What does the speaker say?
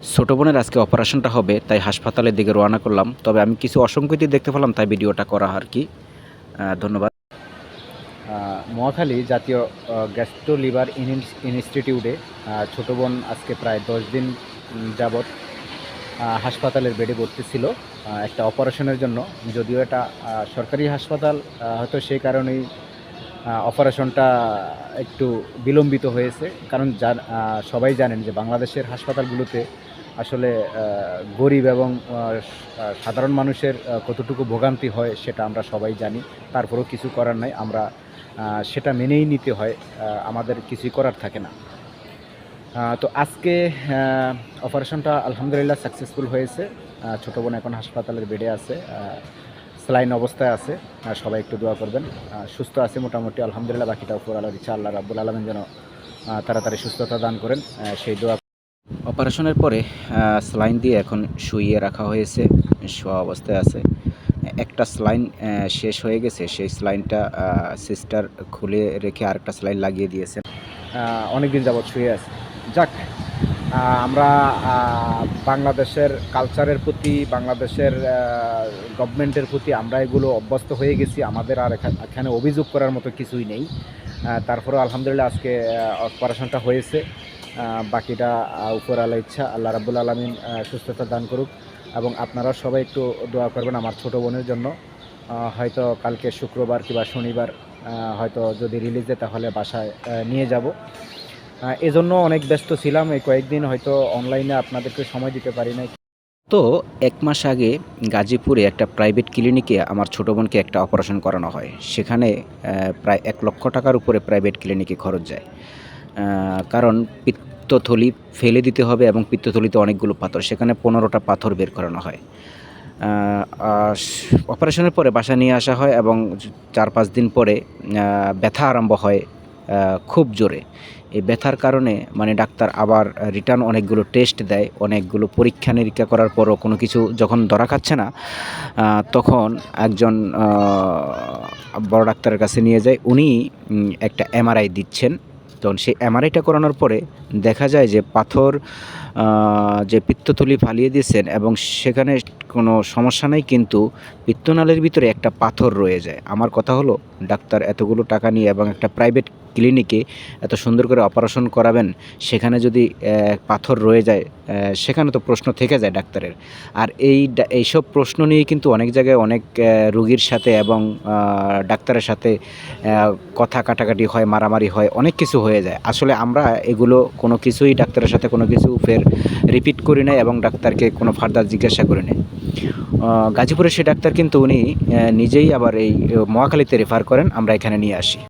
ছোটো বোনের আজকে অপারেশনটা হবে, তাই হাসপাতালের দিকে রওনা করলাম। তবে আমি কিছু অসংগতি দেখতে পেলাম, তাই ভিডিওটা করা আর কি। ধন্যবাদ। মহাখালী জাতীয় গ্যাস্ট্রো লিভার ইনস্টিটিউটে ছোটো বোন আজকে প্রায় দশ দিন যাবৎ হাসপাতালের বেডে ভর্তি ছিল একটা অপারেশনের জন্য। যদিও এটা সরকারি হাসপাতাল হয়তো সেই কারণেই অপারেশনটা একটু বিলম্বিত হয়েছে। কারণ সবাই জানেন যে বাংলাদেশের হাসপাতালগুলোতে আসলে গরিব এবং সাধারণ মানুষের কতটুকু ভোগান্তি হয় সেটা আমরা সবাই জানি। তারপরেও কিছু করার নাই। আমরা সেটা মেনেই নিতে হয়। আমাদের কিছুই করার থাকে না। তো আজকে অপারেশনটা আলহামদুলিল্লাহ সাকসেসফুল হয়েছে। ছোটো বোন এখন হাসপাতালের বেডে আছে। স্লাইন অবস্থায় আছে। সবাই একটু দোয়া করবেন। সুস্থ আছে মোটামুটি, আলহামদুলিল্লাহ, বাকিটা উপর আল্লাহ ইচ্ছা, আল্লাহ রাব্বুল আলমিন যেন তাড়াতাড়ি সুস্থতা দান করেন। সেই দোয়া অপারেশনের পরে স্লাইন দিয়ে এখন শুইয়ে রাখা হয়েছে, শোয়া অবস্থায় আছে। একটা স্লাইন শেষ হয়ে গেছে, সেই স্লাইনটা সিস্টার খুলে রেখে আরেকটা স্লাইন লাগিয়ে দিয়েছে। অনেক দিন যাবৎ শুয়ে আছে। যাক আমরা বাংলাদেশের কালচারের প্রতি বাংলাদেশের গভর্নমেন্টের প্রতি আমরা এগুলো অভ্যস্ত হয়ে গেছি। আমাদের আর এখা- এখানে অভিযোগ করার মতো কিছুই নেই। আহ, তারপরেও আলহামদুলিল্লাহ আজকে অপারেশনটা হয়েছে। বাকিটা উপর আল্লাহ ইচ্ছা আল্লাহ রাবুল আলমিন সুস্থতা দান করুক। এবং আপনারা সবাই একটু দোয়া করবেন আমার ছোট বোনের জন্য। হয়তো কালকে শুক্রবার কিংবা শনিবার হয়তো যদি রিলিজে তাহলে বাসায় নিয়ে যাব। এজন্য অনেক ব্যস্ত ছিলাম। এই কয়েকদিন হয়তো অনলাইনে আপনাদেরকে সময় দিতে পারি নাই। তো এক মাস আগে গাজীপুরে একটা প্রাইভেট ক্লিনিকে আমার ছোটো বোনকে একটা অপারেশন করানো হয়। সেখানে প্রায় এক লক্ষ টাকার উপরে প্রাইভেট ক্লিনিকে খরচ যায়। কারণ পিত্তথলি ফেলে দিতে হবে এবং পিত্তথলিতে অনেকগুলো পাথর। সেখানে পনেরোটা পাথর বের করানো হয়। অপারেশনের পরে বাসা নিয়ে আসা হয় এবং চার পাঁচ দিন পরে ব্যথা আরম্ভ হয় খুব জোরে। এই ব্যথার কারণে মানে ডাক্তার আবার রিটার্ন অনেকগুলো টেস্ট দেয়, অনেকগুলো পরীক্ষা নিরীক্ষা করার পরও কোনো কিছু যখন ধরা খাচ্ছে না তখন একজন বড় ডাক্তারের কাছে নিয়ে যায়। উনি একটা এমআরআই দিচ্ছেন। তখন সেই এমআরআইটা করানোর পরে দেখা যায় যে পাথর যে পিত্তথলি ফালিয়ে দিয়েছেন এবং সেখানে কোনো সমস্যা নেই, কিন্তু পিত্তনালের ভিতরে একটা পাথর রয়ে যায়। আমার কথা হলো, ডাক্তার এতগুলো টাকা নিয়ে এবং একটা প্রাইভেট ক্লিনিকে এত সুন্দর করে অপারেশন করাবেন, সেখানে যদি পাথর রয়ে যায় সেখানে তো প্রশ্ন থেকে যায় ডাক্তারের। আর এই এইসব প্রশ্ন নিয়ে কিন্তু অনেক জায়গায় অনেক রুগীর সাথে এবং ডাক্তারের সাথে কথা কাটাকাটি হয়, মারামারি হয়, অনেক কিছু হয়ে যায়। আসলে আমরা এগুলো কোনো কিছুই ডাক্তারের সাথে কোনো কিছু ফের রিপিট করি না এবং ডাক্তারকে কোনো ফার্দার জিজ্ঞাসা করি না গাজীপুরের সেই ডাক্তার কিন্তু উনি নিজেই আবার এই মহাখালীতে রেফার করেন, আমরা এখানে নিয়ে আসি।